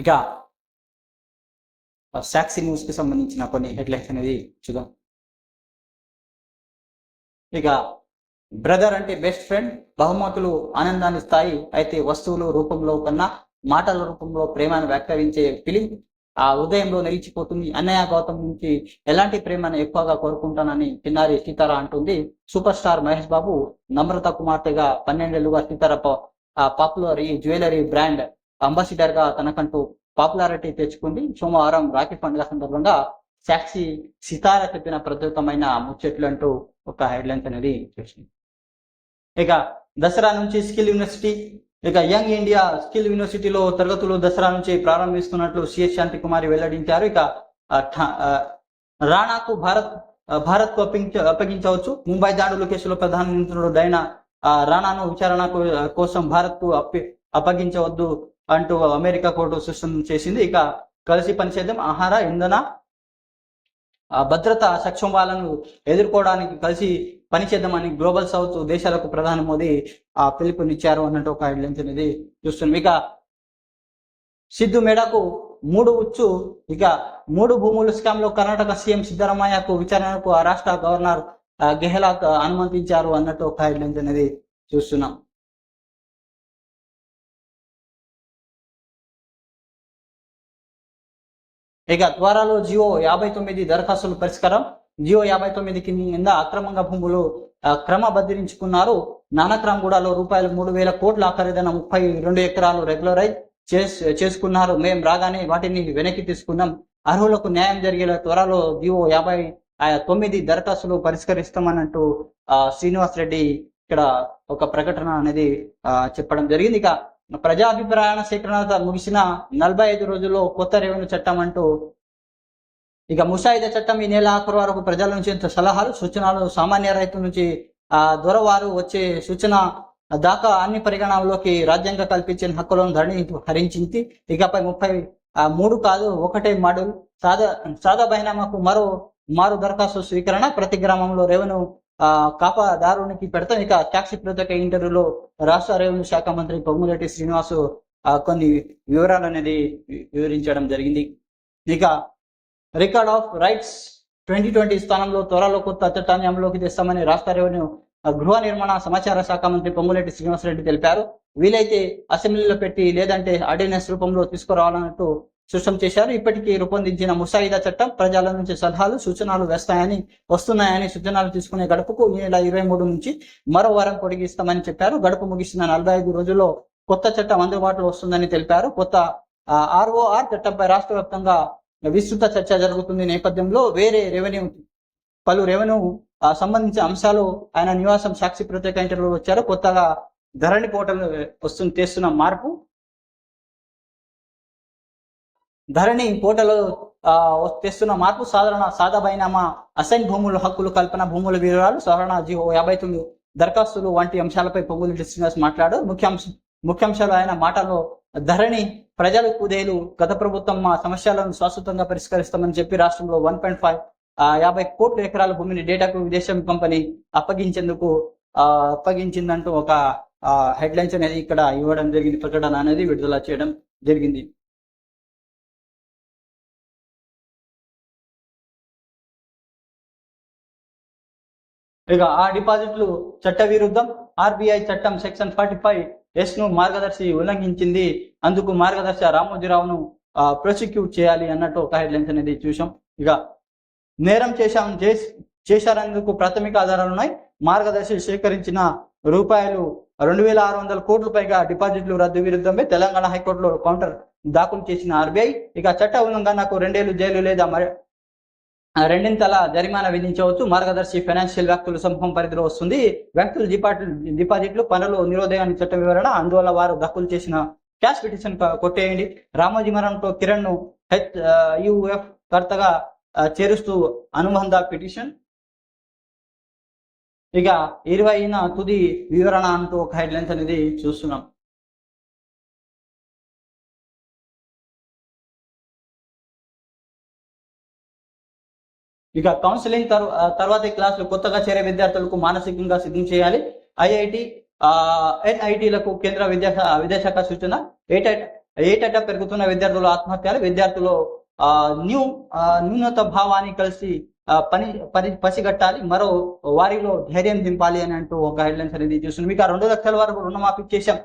ఇక సాక్సీ న్యూస్కి సంబంధించిన కొన్ని హెడ్లైన్స్ అనేది చూద్దాం. ఇక బ్రదర్ అంటే బెస్ట్ ఫ్రెండ్ బహుమతులు ఆనందాన్ని ఇస్తాయి అయితే వస్తువులు రూపంలో కన్నా మాటల రూపంలో ప్రేమను వ్యక్తవించే ఫిలిం ఆ హృదయంలో నిలిచిపోతుంది. అన్నయ్య గౌతమ్ నుంచి ఎలాంటి ప్రేమను ఎక్కువగా కోరుకుంటానని చిన్నారి సీతారా అంటుంది. సూపర్ స్టార్ మహేష్ బాబు నమ్రత కుమార్తెగా పన్నెండేళ్ళుగా సీతారా పాపులర్ ఈ జ్యువెలరీ బ్రాండ్ అంబాసిడర్గా తనకంటూ పాపులారిటీ తెచ్చుకుంది. సోమవారం రాఖీ పండుగ సందర్భంగా సాక్షి సితారా చెప్పిన ప్రత్యేకమైన ముచ్చట్లు అంటూ ఒక హెడ్లైన్స్ అనేది చూసింది. ఇక దసరా నుంచి స్కిల్ యూనివర్సిటీ ఇక యంగ్ ఇండియా స్కిల్ యూనివర్సిటీలో తరగతులు దసరా నుంచి ప్రారంభిస్తున్నట్లు సిఎస్ శాంతి కుమారి వెల్లడించారు. ఇక రాణాకు భారత్ భారత్కు అప్పగించవచ్చు. ముంబై దాడుల కేసులో ప్రధాన నిందితుడు డైనా రాణాను విచారణ కోసం భారత్కు అప్పి అప్పగించవద్దు. అంటూ అమెరికా కోర్టు స్పష్టం చేసింది. ఇక కలిసి పనిచేద్దాం. ఆహార ఇంధన భద్రత సక్షమాలను ఎదుర్కోవడానికి కలిసి పనిచేద్దామని గ్లోబల్ సౌత్ దేశాలకు ప్రధాని మోదీ ఆ పిలుపునిచ్చారు అన్నట్టు ఒక హెడ్లైన్స్ అనేది చూస్తున్నాం. ఇక సిద్ధు మేడకు మూడు ఉచ్చు. ఇక మూడు భూముల స్కామ్లో కర్ణాటక సీఎం సిద్ధరామయ్యకు విచారణకు ఆ రాష్ట్ర గవర్నర్ ఆ, అనుమతించారు అన్నట్టు ఒక హెడ్లైన్స్ అనేది చూస్తున్నాం. ఇక త్వరలో జియో యాభై తొమ్మిది దరఖాస్తుల పరిష్కారం. జియో యాభై తొమ్మిది కింద అక్రమంగా భూములు క్రమ క్రమబద్ధరించుకున్నారు నానక్రాంగూడలో రూపాయలు మూడు వేల కోట్ల ఖరీదైన ముప్పై రెండు ఎకరాలు రెగ్యులరైజ్ చేసు చేసుకున్నారు. మేం రాగానే వాటిని వెనక్కి తీసుకున్నాం. అర్హులకు న్యాయం జరిగేలా త్వరలో జియో యాభై తొమ్మిది దరఖాస్తులు పరిష్కరిస్తామన్నట్టు ఆ, శ్రీనివాస్ రెడ్డి ఇక్కడ ఒక ప్రకటన అనేది ఆ, చెప్పడం జరిగింది. ఇక ప్రజాభిప్రాయాల సేకరణ ముగిసిన నలభై ఐదు రోజుల్లో కొత్త రెవెన్యూ చట్టం అంటూ ఇక ముసాయిదా చట్టం ఈ నెల ఆఖరు వరకు ప్రజల నుంచి సలహాలు సూచనలు సామాన్య రైతు నుంచి ఆ దొరవారు వచ్చే సూచన దాకా అన్ని పరిగణనలోకి రాజ్యాంగ కల్పించిన హక్కులను ధరణి హరించింది. ఇకపై ముప్పై మూడు కాదు ఒకటే మాడ్యూల్ సాదా సాదా బహినామాకు మరో మారు దరఖాస్తు స్వీకరణ ప్రతి గ్రామంలో రెవెన్యూ కాపాదారునికి పెడతాం. ఇక ట్యాక్సీ ప్రత్యేక ఇంటర్వ్యూలో రాష్ట్ర రెవెన్యూ శాఖ మంత్రి పొంగులేటి శ్రీనివాసు కొన్ని వివరాలు అనేది వివరించడం జరిగింది. ఇక record of rights twenty twenty స్థానంలో త్వరలో కొత్త చట్టాన్ని అమలులోకి తెస్తామని రాష్ట్ర రెవెన్యూ గృహ నిర్మాణ సమాచార శాఖ మంత్రి పొంగులేటి శ్రీనివాసరెడ్డి తెలిపారు. వీలైతే అసెంబ్లీలో పెట్టి లేదంటే ఆర్డినెన్స్ రూపంలో తీసుకురావాలన్నట్టు స్పష్టం చేశారు. ఇప్పటికీ రూపొందించిన ముసాయిదా చట్టం ప్రజల నుంచి సలహాలు సూచనలు వేస్తాయని వస్తున్నాయని సూచనలు తీసుకునే గడుపుకు ఈ నెల ఇరవై మూడు నుంచి మరో వారం పొడిగిస్తామని చెప్పారు. గడుపు ముగిసిన నలభై ఐదు రోజుల్లో కొత్త చట్టం అందుబాటులో వస్తుందని తెలిపారు. కొత్త ఆర్ఓఆర్ చట్టంపై రాష్ట్ర వ్యాప్తంగా విస్తృత చర్చ జరుగుతుంది నేపథ్యంలో వేరే రెవెన్యూ పలు రెవెన్యూ ఆ, సంబంధించిన అంశాలు ఆయన నివాసం సాక్షి ప్రత్యేక ఇంటర్వ్యూలో వచ్చారు. కొత్తగా ధరణి పోర్టల్ వస్తుంది తెస్తున్న మార్పు ధరణి కోటలో తెస్తున్న మార్పు సాధారణ సాదా బైనామా అసైన్ భూముల హక్కులు కల్పన భూముల వివరాలు సవరణ జీవో యాభై తొమ్మిది దరఖాస్తులు వంటి అంశాలపై పొంగులు శ్రీనివాస్ మాట్లాడు. ముఖ్యాంశం ముఖ్యాంశాలు ఆయన మాటలో ధరణి ప్రజలు కుదేలు గత ప్రభుత్వం మా సమస్యలను శాశ్వతంగా పరిష్కరిస్తామని చెప్పి రాష్ట్రంలో వన్ పాయింట్ ఫైవ్ యాభై కోట్ల ఎకరాల భూమిని డేటాకు విదేశం కంపెనీ అప్పగించేందుకు అప్పగించిందంటూ ఒక హెడ్లైన్స్ అనేది ఇక్కడ ఇవ్వడం జరిగింది. ప్రకటన అనేది విడుదల చేయడం జరిగింది. ఇక ఆ డిపాజిట్లు చట్ట విరుద్ధం ఆర్బీఐ చట్టం సెక్షన్ ఫార్టీ ఫైవ్ ఎస్ను మార్గదర్శి ఉల్లంఘించింది. అందుకు మార్గదర్శి రామోజీరావును ప్రాసిక్యూట్ చేయాలి అన్నట్టు ఒక హెడ్లైన్స్ అనేది చూసాం ఇక నేరం చేశాం చేసి చేశారందుకు ప్రాథమిక ఆధారాలు ఉన్నాయి. మార్గదర్శి సేకరించిన రూపాయలు రెండు వేల ఆరు వందల కోట్ల పైగా డిపాజిట్లు రద్దు విరుద్ధమే తెలంగాణ హైకోర్టులో కౌంటర్ దాఖలు చేసిన ఆర్బీఐ. ఇక చట్ట ఉల్లంఘనకు రెండేళ్ళు జైలు లేదా మరి రెండింతల జరిమానా విధించవచ్చు. మార్గదర్శి ఫైనాన్షియల్ వ్యక్తుల సమూహం పరిధిలో వస్తుంది. వ్యక్తుల డిపాజిట్ డిపాజిట్లు పనులు నిరోధకాన్ని చట్ట వివరణ అందువల్ల వారు దాఖలు చేసిన క్యాష్ పిటిషన్ కొట్టేయండి. రామోజీ మరణంతో కిరణ్ను హెచ్ యుఎఫ్ కర్తగా చేరుస్తూ అనుబంధ పిటిషన్. ఇక ఇరవైన తుది వివరణ అంటూ ఒక హెడ్లైన్స్ అనేది చూస్తున్నాం. ఇక కౌన్సిలింగ్ తర్వాత తర్వాతి క్లాసులు కొత్తగా చేరే విద్యార్థులకు మానసికంగా సిద్ధం చేయాలి. ఐఐటి ఎన్ఐటీలకు కేంద్ర విద్యా విద్యాశాఖ సూచన. ఏటెట్ ఏటట పెరుగుతున్న విద్యార్థుల ఆత్మహత్యలు విద్యార్థులు ఆ న్యూ న్యూనత భావాన్ని కలిసి పని పని పసిగట్టాలి. మరో వారిలో ధైర్యం దింపాలి అని అంటూ ఒక హెడ్లైన్స్ అనేది చూస్తుంది మీకు ఆ రెండు లక్షల వరకు రుణమాఫీ చేశాం.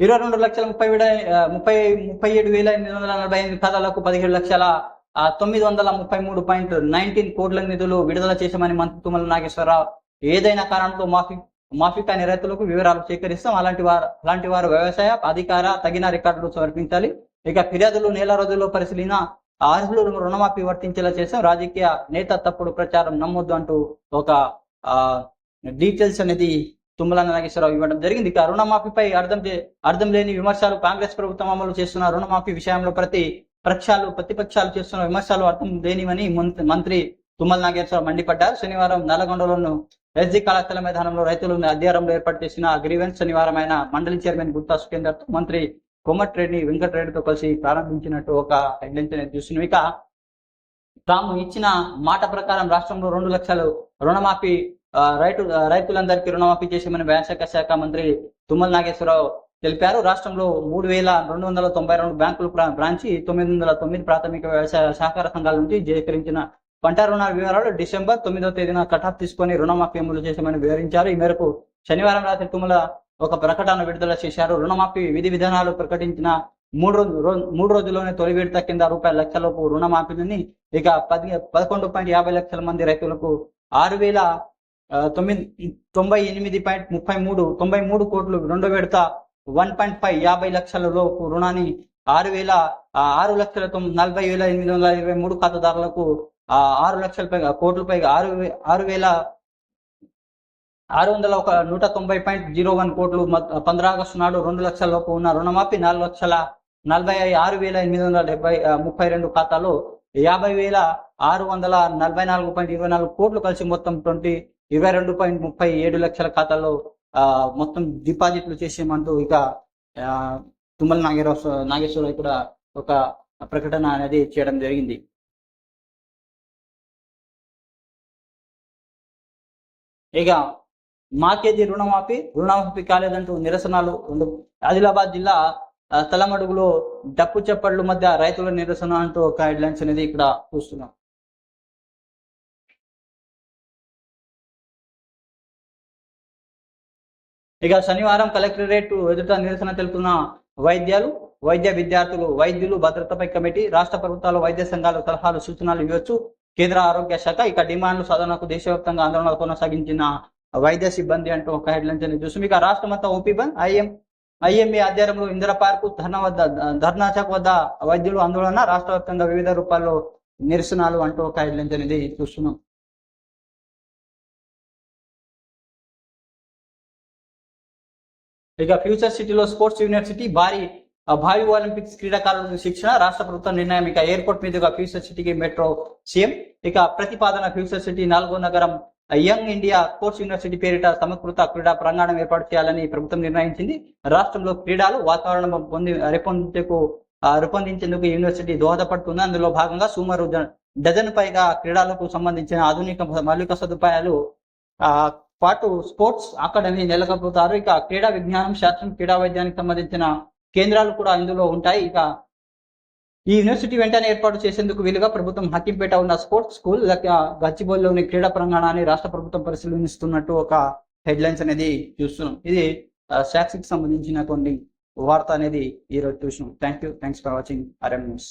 ఇరవై రెండు లక్షల ముప్పై వేల ముప్పై ముప్పై ఏడు వేల ఎనిమిది వందల నలభై ఎనిమిది ఖాతాలకు పదిహేడు లక్షల తొమ్మిది వందల ముప్పై మూడు పాయింట్ నైన్టీన్ కోట్ల నిధులు విడుదల చేశామని మంత్రి తుమ్మల నాగేశ్వరరావు. ఏదైనా కారణంతో మాఫీ మాఫీ కాని రైతులకు వివరాలు సేకరిస్తాం. అలాంటి వారు అలాంటి వారు వ్యవసాయ అధికార తగిన రికార్డులు సమర్పించాలి. ఇక ఫిర్యాదులు నెల రోజుల్లో పరిశీలిన అర్హులు రుణమాఫీ వర్తించేలా చేసాం రాజకీయ నేత తప్పుడు ప్రచారం నమ్మొద్దు అంటూ ఒక ఆ డీటెయిల్స్ అనేది తుమ్మల నాగేశ్వరరావు ఇవ్వడం జరిగింది. ఇక రుణమాఫీపై అర్థం అర్థం లేని విమర్శలు కాంగ్రెస్ ప్రభుత్వం అమలు చేస్తున్న రుణమాఫీ విషయంలో ప్రతి ప్రక్షాలు ప్రతిపక్షాలు చేస్తున్న విమర్శలు అర్థం లేనివని మంత్రి- తుమ్మల నాగేశ్వరరావు మండిపడ్డారు. శనివారం నల్లగొండలోను ఎస్జీ కళాశాల మైదానంలో రైతులు అధ్యారంలో ఏర్పాటు చేసిన గ్రీవెన్స్ శనివారం ఆయన మండలి చైర్మన్ గుత్తా సుఖేందర్ మంత్రి కొమ్మట్రెడ్డి వెంకటరెడ్డితో కలిసి ప్రారంభించినట్టు ఒక హెడ్లైన్స్ అనేది చూస్తున్నాం. ఇక తాము ఇచ్చిన మాట ప్రకారం రాష్ట్రంలో రెండు లక్షలు రుణమాఫీ రైతు రైతులందరికీ రుణమాఫీ చేసామని వ్యవసాయ శాఖ మంత్రి తుమ్మల నాగేశ్వరరావు తెలిపారు. రాష్ట్రంలో మూడు వేల రెండు వందల తొంభై రెండు బ్యాంకులు బ్రాంచి తొమ్మిది వందల తొమ్మిది ప్రాథమిక వ్యవసాయ సహకార సంఘాల నుంచి సేకరించిన పంట రుణాల వివరాలు డిసెంబర్ తొమ్మిదవ తేదీన కటాఫ్ తీసుకొని రుణమాఫీ అమలు చేశామని వివరించారు. ఈ మేరకు శనివారం రాత్రి తుమ్మల ఒక ప్రకటన విడుదల చేశారు. రుణమాఫీ విధి విధానాలు ప్రకటించిన మూడు రోజు మూడు రోజుల్లోనే తొలి విడత కింద రూపాయల లక్షలకు రుణమాఫీని ఇక పది పదకొండు పాయింట్ యాభై లక్షల మంది రైతులకు ఆరు వేల తొమ్మిది తొంభై ఎనిమిది పాయింట్ ముప్పై మూడు తొంభై మూడు కోట్లు రెండో విడత వన్ పాయింట్ ఫైవ్ యాభై లక్షల లోపు రుణాన్ని ఆరు వేల ఆరు లక్షల నలభై వేల ఎనిమిది వందల ఇరవై మూడు ఖాతాదారులకు ఆరు లక్షల పైగా కోట్ల పైగా ఆరు ఆరు వేల ఆరు వందల ఒక నూట తొంభై పాయింట్ జీరో వన్ కోట్లు పంద్రా ఆగస్టు నాడు రెండు లక్షల లోపు ఉన్న రుణమాఫీ నాలుగు లక్షల నలభై ఆరు వేల ఎనిమిది వందల డెబ్బై ముప్పై రెండు ఖాతాలో యాభై వేల ఆరు వందల నలభై నాలుగు పాయింట్ ఇరవై నాలుగు కోట్లు కలిసి మొత్తం ట్వంటీ ఇరవై రెండు పాయింట్ ముప్పై ఏడు లక్షల ఖాతాలో ఆ, మొత్తం డిపాజిట్లు చేసేమంటూ ఇక తుమ్మల నాగేశ్వర నాగేశ్వరరావు కూడా ఒక ప్రకటన అనేది చేయడం జరిగింది. ఇక మాకేది రుణమాఫీ? రుణమాఫీ కాలేదంటూ నిరసనలు ఉండు ఆదిలాబాద్ జిల్లా తలమడుగులో డప్పు చప్పట్లు మధ్య రైతుల నిరసన అంటూ ఒక హెడ్లైన్స్ అనేది ఇక్కడ చూస్తున్నాం. ఇక శనివారం కలెక్టరేట్ ఎదుట నిరసన తెలుపుతున్న వైద్యాలు వైద్య విద్యార్థులు వైద్యులు భద్రతపై కమిటీ రాష్ట్ర ప్రభుత్వాలు వైద్య సంఘాలు సలహాలు సూచనలు ఇవ్వచ్చు. కేంద్ర ఆరోగ్య శాఖ ఇక డిమాండ్లు సాధనకు దేశవ్యాప్తంగా ఆందోళన కొనసాగించిన వైద్య సిబ్బంది అంటూ ఒక హెడ్లైన్స్ అనేది చూసి ఇక రాష్ట్ర అంతా ఓపీ బంద్ ఐఎం ఐఎంఏ ఆధ్వర్యంలో ఇందిర పార్కు ధర్నా వద్ద ధర్నా చౌక్ వద్ద వైద్యులు ఆందోళన రాష్ట్ర వ్యాప్తంగా వివిధ రూపాల్లో నిరసనలు అంటూ ఒక హెడ్లైన్స్ అనేది చూస్తున్నాం. ఇక ఫ్యూచర్ సిటీలో స్పోర్ట్స్ యూనివర్సిటీ భారీ భావి ఒలింపిక్స్ క్రీడాకారులకు శిక్షణ రాష్ట్ర ప్రభుత్వం నిర్ణయం ఇక ఎయిర్పోర్ట్ మీదుగా ఫ్యూచర్ సిటీకి మెట్రో సీఎం. ఇక ప్రతిపాదన ఫ్యూచర్ సిటీ నాలుగో నగరం యంగ్ ఇండియా స్పోర్ట్స్ యూనివర్సిటీ పేరిట సమకృత క్రీడా ప్రాంగణం ఏర్పాటు చేయాలని ప్రభుత్వం నిర్ణయించింది. రాష్ట్రంలో క్రీడలు వాతావరణం పొంది రేపొందేందుకు రూపొందించేందుకు యూనివర్సిటీ దోహదపడుతుంది. అందులో భాగంగా సుమారు డజన్ పైగా క్రీడలకు సంబంధించిన ఆధునిక మౌలిక సదుపాయాలు ఆ పాటు స్పోర్ట్స్ అకాడమీ నెలకొల్పుతారు. ఇక క్రీడా విజ్ఞానం శాస్త్రం క్రీడా వైద్యానికి సంబంధించిన కేంద్రాలు కూడా ఇందులో ఉంటాయి. ఇక ఈ యూనివర్సిటీ వెంటనే ఏర్పాటు చేసేందుకు వీలుగా ప్రభుత్వం హక్కింపేట ఉన్న స్పోర్ట్స్ స్కూల్ లేక గచ్చిబౌలిలోని క్రీడా ప్రాంగణాన్ని రాష్ట్ర ప్రభుత్వం పరిశీలిస్తున్నట్టు ఒక హెడ్లైన్స్ అనేది చూస్తున్నాం. ఇది శాక్స్కి సంబంధించిన కొన్ని వార్త అనేది ఈ రోజు చూసినాం. Thank you thanks for watching. RM news.